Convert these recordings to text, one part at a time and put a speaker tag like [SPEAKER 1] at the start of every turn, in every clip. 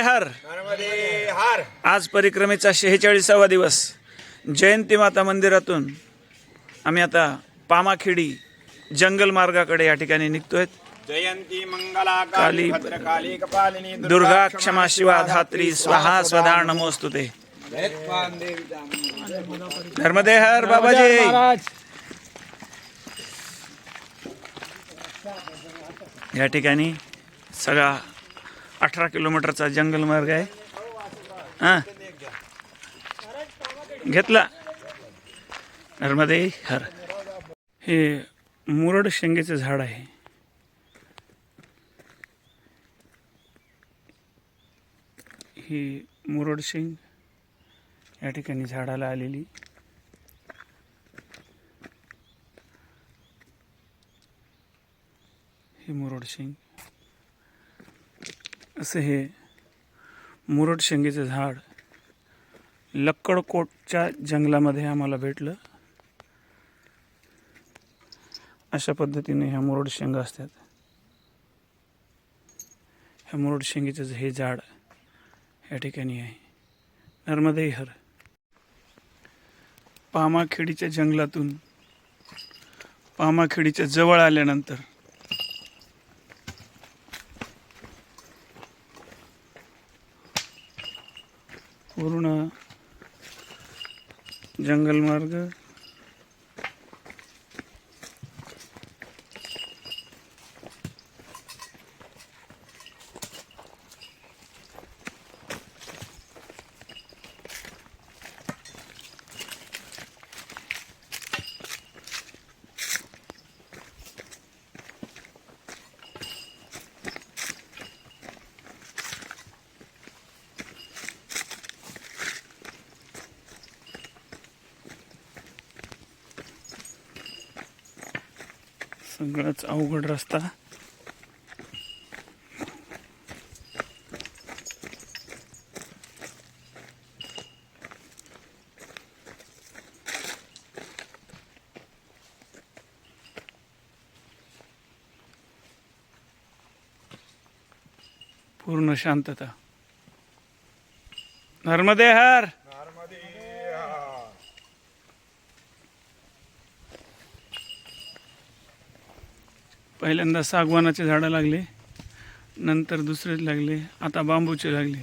[SPEAKER 1] हर.
[SPEAKER 2] नर्मदे हार.
[SPEAKER 1] आज परिक्रमेचा शेहेचाळीसावा दिवस. जयंती माता मंदिरातून आम्ही आता पामाखेडी जंगल मार्गाकडे या ठिकाणी निघतोय.
[SPEAKER 2] जयंती मंगला
[SPEAKER 1] काली-
[SPEAKER 2] काली भद्रकाली कपालिनी
[SPEAKER 1] दुर्गा क्षमा शिवा धात्री स्वाहा स्वधा नमोस्तुते
[SPEAKER 2] जयत्वान देवी
[SPEAKER 1] नर्मदे हर बाबाजी. या ठिकाणी सगळा अठरा किलोमीटरचा जंगल मार्ग आहे. हां. घेतला. नर्मदे हर. हे मुरड शेंगेचं झाड आहे. ही मुरड शेंग या ठिकाणी झाडाला आलेली. हे मुरड शेंग. असं हे मुरड शेंगेचं झाड लक्कडकोटच्या जंगलामध्ये आम्हाला भेटलं. अशा पद्धतीने ह्या मुरड शेंगा असतात. ह्या मुरड शेंगेचं हे झाड या ठिकाणी आहे. नर्मदे हर पामाखेडीच्या जंगलातून पामाखेडीच्या जवळ आल्यानंतर पूर्ण जंगलमार्ग सगळंच अवघड रस्ता. पूर्ण शांतता. नर्मदे हर
[SPEAKER 2] नर्मदे हार
[SPEAKER 1] पहिल्यांदा सागवानाचे झाडं लागले नंतर दुसरे लागले आता बांबूचे लागले.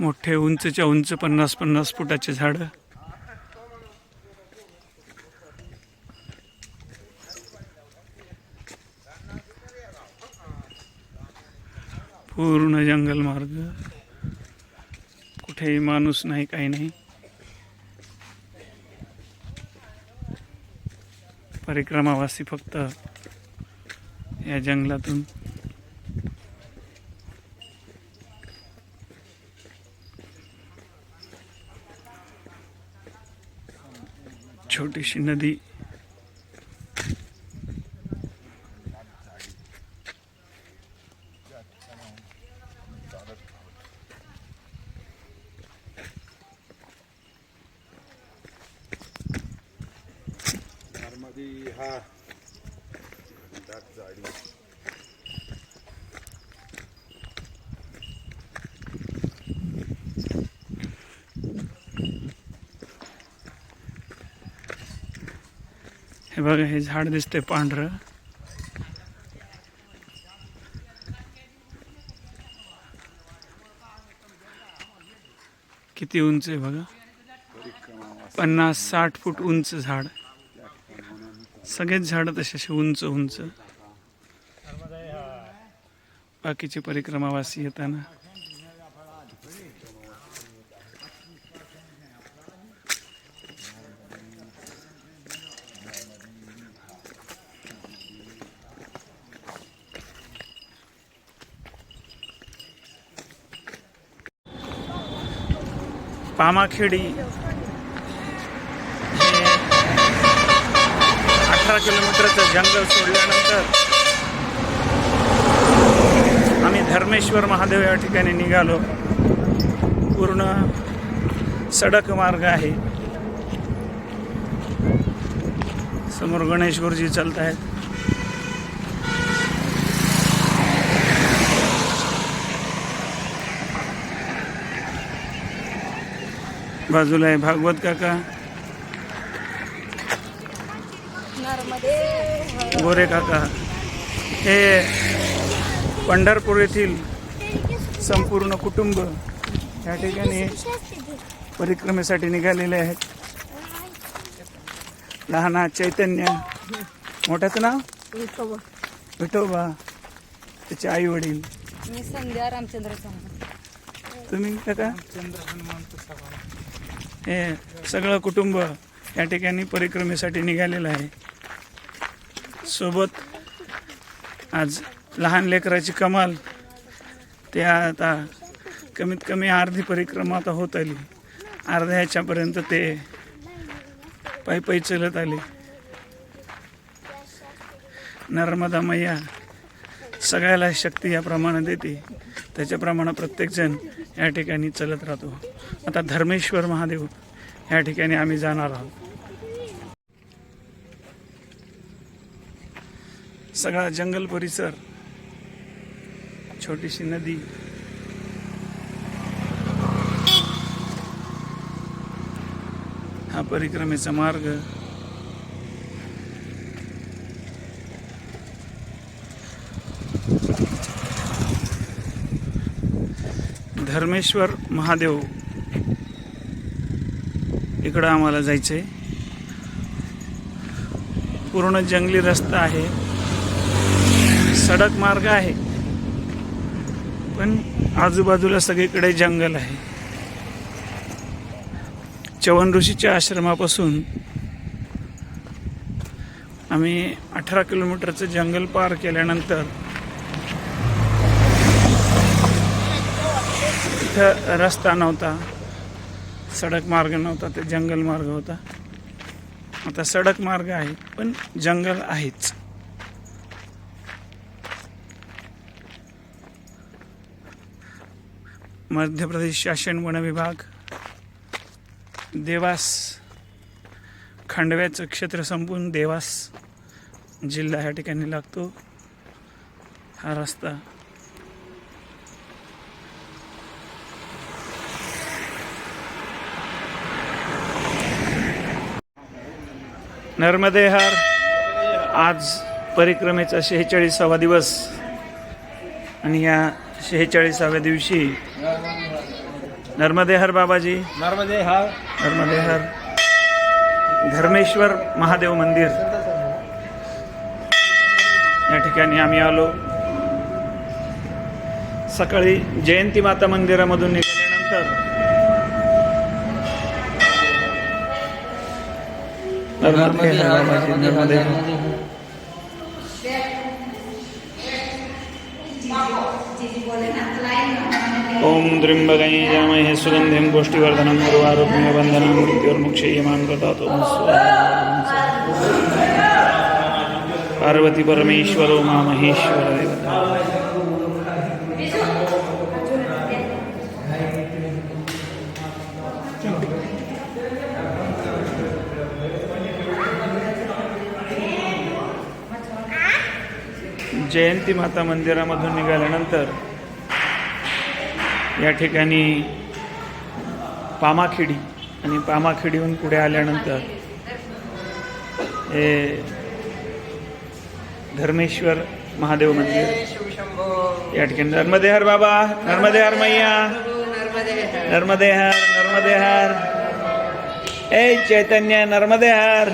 [SPEAKER 1] मोठे उंचच्या उंच पन्नास पन्नास फुटाचे झाडं पूर्ण जंगल मार्ग कुठेही माणूस नाही काही नाही. परिक्रमावासी फक्त या जंगलातून. छोटीशी नदी
[SPEAKER 2] नर्मदे हार
[SPEAKER 1] हे बघा हे झाड दिसतंय पांढरं किती उंच आहे बघा पन्नास साठ फूट उंच झाड। सगळेच झाडं तसे उंच उंच. बाकीचे परिक्रमावासी येताना. पामाखेडी अठरा किलोमीटरचं जंगल सोडल्यानंतर आम्ही धर्मेश्वर महादेव या ठिकाणी निघालो. पूर्ण सडक मार्ग आहे. समोर गणेश गुरुजी चालत आहेत बाजूला आहे भागवत काका
[SPEAKER 3] नर्मदे
[SPEAKER 1] गोरे काका. हे पंढरपूर येथील संपूर्ण कुटुंब या ठिकाणी परिक्रमेसाठी निघालेले आहेत. लहान चैतन्य. मोठ्याचं नाव? विठोबा. त्याचे आई वडील.
[SPEAKER 3] मी संध्या रामचंद्र
[SPEAKER 1] तुम्ही काका? हे सगळं कुटुंब या ठिकाणी परिक्रमेसाठी निघालेलं आहे. सोबत आज लहान लेकराची कमाल. ते आता कमीत कमी अर्धी परिक्रमा आता होत आली. अर्ध्या ह्याच्यापर्यंत ते पायी पायी चलत आले. नर्मदा मैया सगळ्याला शक्ती या याप्रमाणे देते. त्याच्याप्रमाणे प्रत्येकजण या ठिकाणी चलत राहतो. आता धर्मेश्वर महादेव या ठिकाणी आम्ही जाणार आहोत. सगळा जंगल परिसर छोटीशी नदी. हा परिक्रमेचा मार्ग. धर्मेश्वर महादेव. इकडं आम्हाला जायचं आहे पूर्ण जंगली रस्ता आहे. सडक मार्ग आहे. पण आजूबाजूला सगळीकडे जंगल आहे. चवन ऋषीच्या आश्रमापासून आम्ही अठरा किलोमीटरचं जंगल पार केल्यानंतर इथं रस्ता नव्हता. सडक मार्ग नव्हता ते जंगल मार्ग होता. आता सडक मार्ग आहे पण जंगल आहेच. मध्य प्रदेश शासन वन विभाग देवास खांडव्याचं क्षेत्र संपून देवास जिल्हा ह्या ठिकाणी लागतो. हा रस्ता. नर्मदेहार आज परिक्रमेचा शेहेचाळीसावा दिवस. आणि या शेहेचाळीसाव्या दिवशी. नर्मदे हर बाबाजी.
[SPEAKER 2] नर्मदे हा
[SPEAKER 1] नर्मदे हर धर्मेश्वर महादेव मंदिर. या ठिकाणी आम्ही आलो. सकाळी जयंती माता मंदिरामधून निघाल्यानंतर नर्मदे हर बाबाजी नर्मदे ॐ त्र्यम्बकै जामहे सुगन्धिं पुष्टिवर्धनं उर्वारुक्मिय बन्धनं मृत्योर्मुक्षयमां प्रदातु पार्वती मा महेश्वरदेवता जयंती माता मंदिरामधून निघाल्यानंतर या ठिकाणी पामाखिडी आणि पामाखिडीहून पुढे आल्यानंतर हे धर्मेश्वर महादेव मंदिर. या ठिकाणी नर्मदेहर बाबा नर्मदेहर मैया. नर्मदेहर नर्मदेहर. ए चैतन्य नर्मदेहर.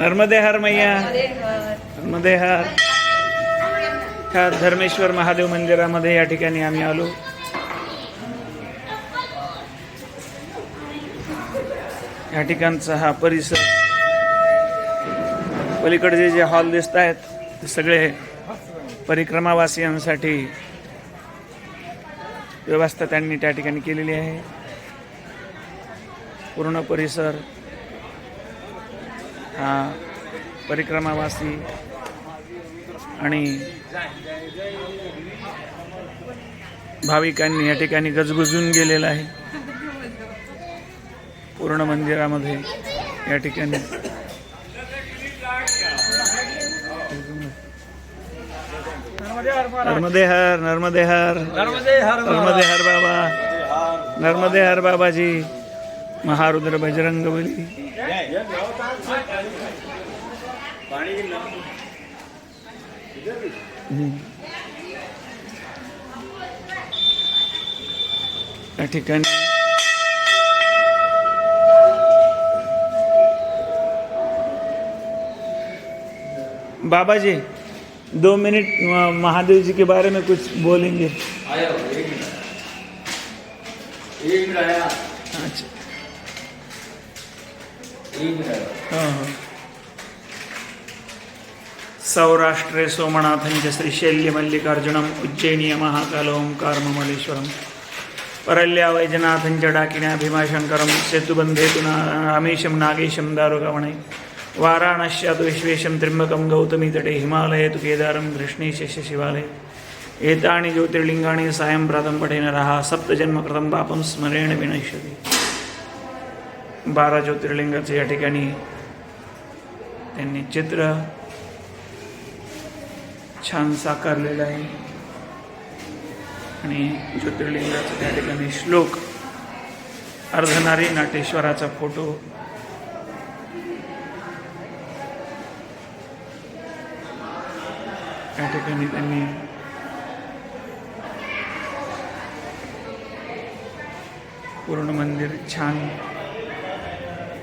[SPEAKER 1] नर्मदेहर मैया. नर्मदे ह्या धर्मेश्वर महादेव मंदिरामध्ये या ठिकाणी आम्ही आलो. या ठिकाणचा हा परिसर. पलीकडचे जे हॉल दिसत आहेत ते सगळे परिक्रमावासियांसाठी व्यवस्था त्यांनी त्या ठिकाणी केलेली आहे. पूर्ण परिसर हा परिक्रमावासी आणि भाविकांनी या ठिकाणी गजबजून गेलेलं आहे. पूर्ण मंदिरामध्ये या ठिकाणी. नर्मदे हर नर्मदे हर. नर्मदे हर बाबा. नर्मदे हर बाबाजी. महारुद्र बजरंग बली हम्म. या ठिकाणी बाबा जी दो मिनट महादेव जी के बारे में कुछ बोलेंगे। अच्छा। हाँ, हाँ. सौराष्ट्रे सोमनाथं च श्रीशैल्यमल्लिकार्जुनम् उज्जैनीय महाकाल ओंकारमलेश्वरं परल्या वैजनाथं च भीमाशङ्करं सेतुबन्धे तु ना रामेशं नागेशं दारुगमणे वाराणस्यातु विश्वेशं त्र्यम्बकं गौतमीतटे हिमालये तु केदारं कृष्णेशस्य शिवालये एतानि ज्योतिर्लिङ्गाणि सायं प्रातं पठे नरः सप्तजन्मकृतं पापं स्मरेण विनश्यति। बारा ज्योतिर्लिंगाचं या ठिकाणी त्यांनी चित्र छान साकारलेलं आहे. आणि ज्योतिर्लिंगाचा त्या ठिकाणी श्लोक. अर्धनारी नाटेश्वराचा फोटो. त्या ठिकाणी त्यांनी पूर्ण मंदिर छान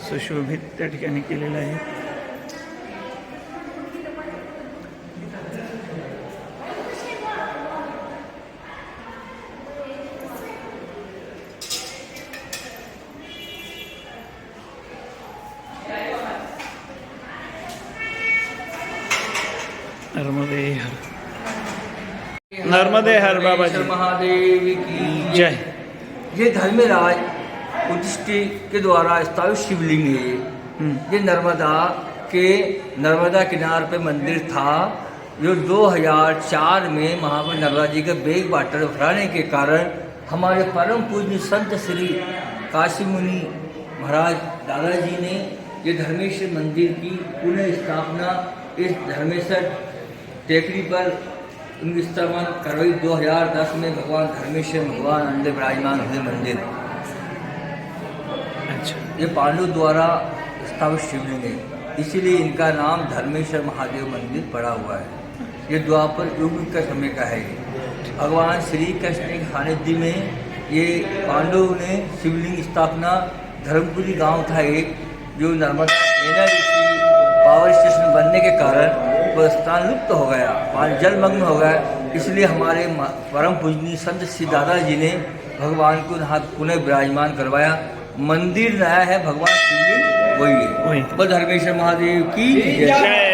[SPEAKER 1] सुशोभित त्या ठिकाणी केलेलं आहे. नर्मदे हर नर्मदे हर बाबा जी।
[SPEAKER 4] महादेव की
[SPEAKER 1] जय।
[SPEAKER 4] ये धर्मराज उद्दिष्टि के द्वारा स्थापित शिवलिंग है। ये।
[SPEAKER 1] हम्म,
[SPEAKER 4] नर्मदा के नर्मदा किनार पे मंदिर था जो 2004 में वहाँ पर नर्मदा जी के बेग वाटर भराने के कारण हमारे परम पूज्य संत श्री काशी मुनि महाराज दादाजी ने ये धर्मेश्वर मंदिर की पुनः स्थापना इस धर्मेश्वर टेकरी पर उनकी स्थापना करवाई 2010 में भगवान धर्मेश्वर भगवान अंदर विराजमान हुए मंदिर।
[SPEAKER 1] अच्छा।
[SPEAKER 4] ये पांडु द्वारा स्थापित शिवलिंग है इसीलिए इनका नाम धर्मेश्वर महादेव मंदिर पड़ा हुआ है। ये द्वापर युग का समय का है भगवान श्री कृष्ण के सानिध्य में ये पांडवों ने शिवलिंग स्थापना धर्मपुरी गाँव था एक जो नर्मदा पावर स्टेशन बनने के कारण स्थान लुप्त हो गया वहाँ जलमग्न हो गया। इसलिए हमारे परम पूजनी संत श्री दादा जी ने भगवान को यहाँ पुनः विराजमान करवाया। मंदिर नया है भगवान शिवलिंग वही
[SPEAKER 1] वही।
[SPEAKER 4] है बल धर्मेश्वर महादेव की
[SPEAKER 1] जय।